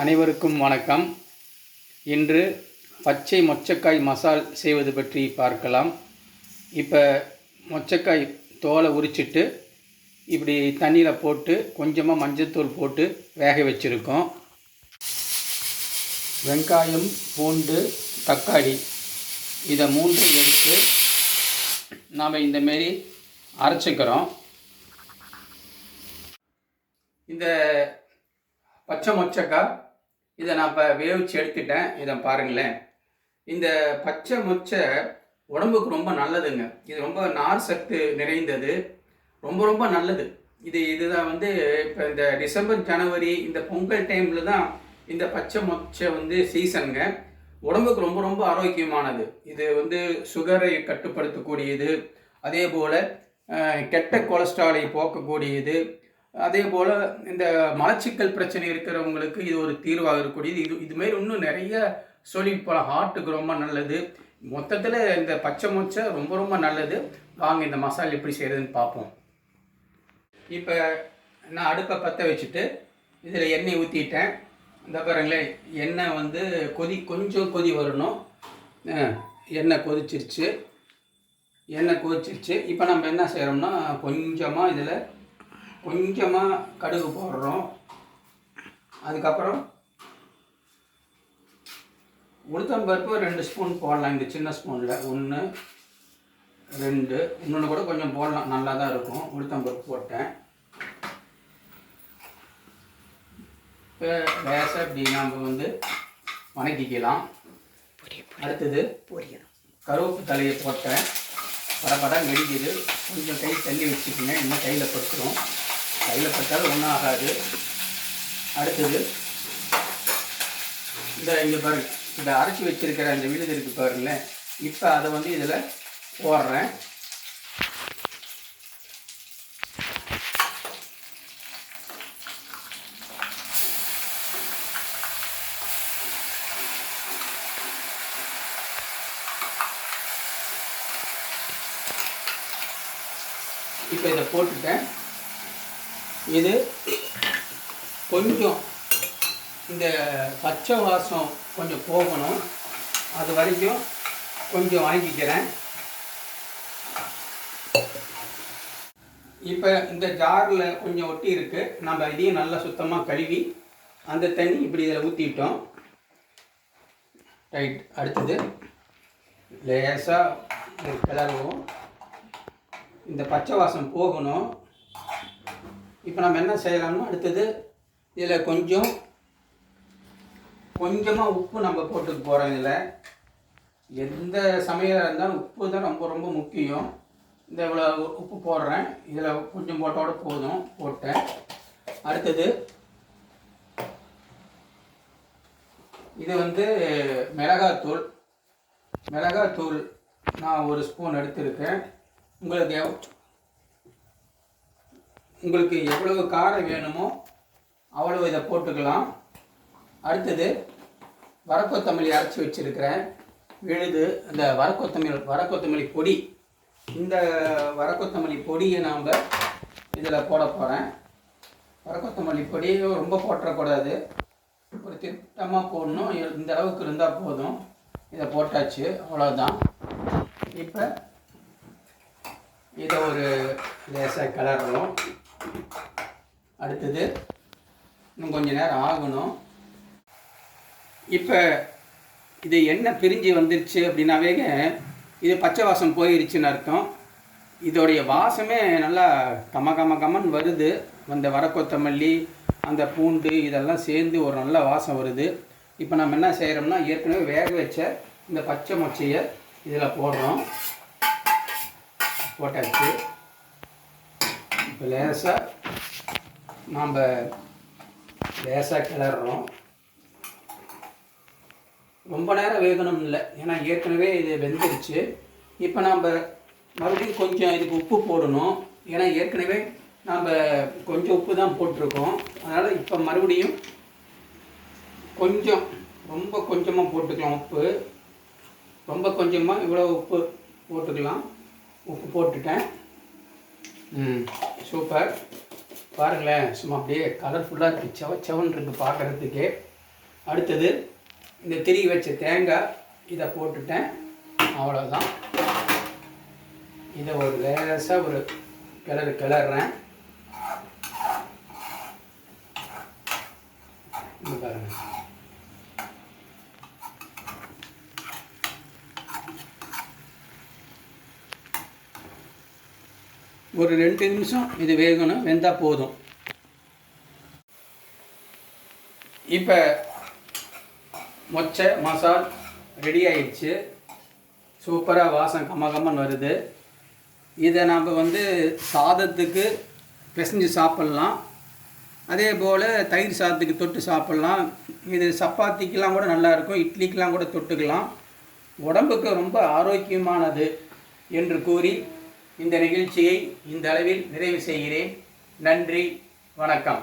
அனைவருக்கும் வணக்கம். இன்று பச்சை மொச்சக்காய் மசால் செய்வது பற்றி பார்க்கலாம். இப்போ மொச்சக்காய் தோலை உரிச்சிட்டு இப்படி தண்ணியில் போட்டு கொஞ்சமாக மஞ்சள்தூள் போட்டு வேக வச்சுருக்கோம். வெங்காயம் பூண்டு தக்காளி இதை மூன்று எடுத்து நாம் இந்தமாரி அரைச்சிக்கிறோம். இந்த பச்சை மொச்சக்காய் இதை நான் இப்போ வேவிச்சு எடுத்துட்டேன். இதை பாருங்களேன். இந்த பச்சை மொச்சை உடம்புக்கு ரொம்ப நல்லதுங்க. இது ரொம்ப நார் சத்து நிறைந்தது. ரொம்ப ரொம்ப நல்லது. இது இதுதான் வந்து இப்போ இந்த டிசம்பர் ஜனவரி இந்த பொங்கல் டைமில் தான் இந்த பச்சை மொச்சை வந்து சீசனுங்க உடம்புக்கு ரொம்ப ரொம்ப ஆரோக்கியமானது. இது வந்து சுகரை கட்டுப்படுத்தக்கூடியது. அதே போல் கெட்ட கொலஸ்ட்ராலை போக்கக்கூடியது. அதே போல் இந்த மலச்சிக்கல் பிரச்சனை இருக்கிறவங்களுக்கு இது ஒரு தீர்வாக இருக்கக்கூடியது. இது இதுமாரி இன்னும் நிறைய சொல்லிட்டு போகலாம் ஹார்ட்டுக்கு ரொம்ப நல்லது. மொத்தத்தில் இந்த பச்சை மொச்சை ரொம்ப ரொம்ப நல்லது. வாங்க இந்த மசாலா எப்படி செய்கிறதுன்னு பார்ப்போம். இப்போ நான் அடுப்பை பற்ற வச்சுட்டு இதில் எண்ணெய் ஊற்றிட்டேன் இந்த பாருங்களேன் எண்ணெய் வந்து கொதி கொஞ்சம் கொதி வரணும். எண்ணெய் கொதிச்சிருச்சு. எண்ணெய் கொதிச்சிருச்சு. இப்போ நம்ம என்ன செய்கிறோம்னா கொஞ்சமாக இதில் கொஞ்சமாக கடுகு போடுறோம். அதுக்கப்புறம் உளுத்தம்பருப்பு ரெண்டு ஸ்பூன் போடலாம். இந்த சின்ன ஸ்பூனில் ஒன்று ரெண்டு. இன்னொன்று கூட கொஞ்சம் போடலாம். நல்லா தான் இருக்கும் உளுத்தம்பருப்பு போட்டேன். இப்போ லேசாக இப்படி நாம் வந்து வணக்கிக்கலாம். அடுத்தது கருவேப்பு தலையை போட்டேன். படபடம் வெடிக்குது. கொஞ்சம் கை தள்ளி வச்சுக்கோங்க. இன்னும் கையில் பட்டுரும். கையில் பட்டால் ஒன்றும் ஆகாது. அடுத்தது இந்த இங்கே பாருங்க இந்த அரைச்சி வச்சுருக்கிற அந்த விழுது இருக்குது பாருங்களேன். இப்போ அதை வந்து இதில் போடுறேன். இப்போ இதை போட்டுட்டேன். இது கொஞ்சம் இந்த பச்சை வாசம் கொஞ்சம் போகணும். அது வரைக்கும் கொஞ்சம் வாங்கிக்கிறேன். இப்போ இந்த ஜாரில் கொஞ்சம் ஒட்டி இருக்குது நம்ம இதையும் நல்லா சுத்தமாக கழுவி அந்த தண்ணி இப்படி இதில் ஊற்றிட்டோம் ரைட் அடுத்தது லேசாக கிளறுவோம். இந்த பச்சை வாசம் போகணும். இப்போ நம்ம என்ன செய்யலாம்னா அடுத்தது இதில் கொஞ்சம் கொஞ்சமாக உப்பு நம்ம போட்டுக்க போகிறோம் இதில். எந்த சமையலாக இருந்தாலும் உப்பு தான் ரொம்ப ரொம்ப முக்கியம். இந்த இவ்வளோ உப்பு போடுறேன். இதில் கொஞ்சம் போட்டோட போதும் போட்டேன். அடுத்தது இது வந்து மிளகாத்தூள். மிளகாத்தூள் நான் ஒரு ஸ்பூன் எடுத்திருக்கேன். உங்களுக்கு உங்களுக்கு எவ்வளவு காரம் வேணுமோ அவ்வளவு இதை போட்டுக்கலாம். அடுத்தது வரக்கொத்தமல்லி அரைச்சி வச்சுருக்கிறேன். விழுது அந்த வரக்கொத்தமல்லி வரக்கொத்தமல்லி பொடி. இந்த வரக்கொத்தமல்லி பொடியை நாம் இதில் போட போகிறேன் வரக்கொத்தமல்லி பொடியை ரொம்ப போட்டுறக்கூடாது. ஒரு திட்டமாக போடணும். இந்த அளவுக்கு இருந்தால் போதும். இதை போட்டாச்சு அவ்வளோதான் இப்போ இதை ஒரு லேசாக கிளறணும். அடுத்தது இன்னும் கொஞ்ச நேரம் ஆகணும். இப்போ இது எண்ணெய் பிரிஞ்சு வந்துருச்சு அப்படின்னாவே இது பச்சை வாசம் போயிருச்சுன்னு அர்த்தம். இதோடைய வாசமே நல்லா கம கம கமன் வருது. அந்த வரக்கொத்தமல்லி அந்த பூண்டு இதெல்லாம் சேர்ந்து ஒரு நல்ல வாசம் வருது. இப்போ நம்ம என்ன செய்கிறோம்னா ஏற்கனவே வேக வச்ச இந்த பச்சை மொச்சையை இதில் போடுறோம். போட்டாச்சு. லேசாக நாம் லேசாக கிளறோம் ரொம்ப நேரம் வேகணும் இல்லை ஏன்னா ஏற்கனவே இது வெந்துருச்சு. இப்போ நாம் மறுபடியும் கொஞ்சம் இதுக்கு உப்பு போடணும். ஏன்னா ஏற்கனவே நாம் கொஞ்சம் உப்பு தான் போட்டிருக்கோம். அதனால் இப்போ மறுபடியும் கொஞ்சம் ரொம்ப கொஞ்சமாக போட்டுக்கலாம் உப்பு. ரொம்ப கொஞ்சமாக இவ்வளோ உப்பு போட்டுக்கலாம். உப்பு போட்டுட்டேன். ம். சூப்பர். பாருங்களேன் சும்மா அப்படியே கலர்ஃபுல்லாக இருக்குது செவ செவன் இருக்குது பார்க்குறதுக்கே. அடுத்தது இந்த திரி வச்ச தேங்காய் இதை போட்டுட்டேன். அவ்வளோதான் இதை ஒரு லேசாக ஒரு கிளறு கிளறேன் பாருங்கள் ஒரு ரெண்டு நிமிஷம் இது வேகணும் வெந்தால் போதும். இப்போ மொச்சை மசால் ரெடி ஆயிடுச்சு. சூப்பராக வாசம் கம்ம கம்மன்னு வருது. இதை நாம் வந்து சாதத்துக்கு பிசைஞ்சு சாப்பிட்லாம். அதே போல் தயிர் சாதத்துக்கு தொட்டு சாப்பிட்லாம். இது சப்பாத்திக்கெலாம் கூட நல்லாயிருக்கும் இட்லிக்கெலாம் கூட தொட்டுக்கலாம். உடம்புக்கு ரொம்ப ஆரோக்கியமானது என்று கூறி இந்த நிகழ்ச்சியை இந்த அளவில் நிறைவு செய்கிறேன். நன்றி வணக்கம்.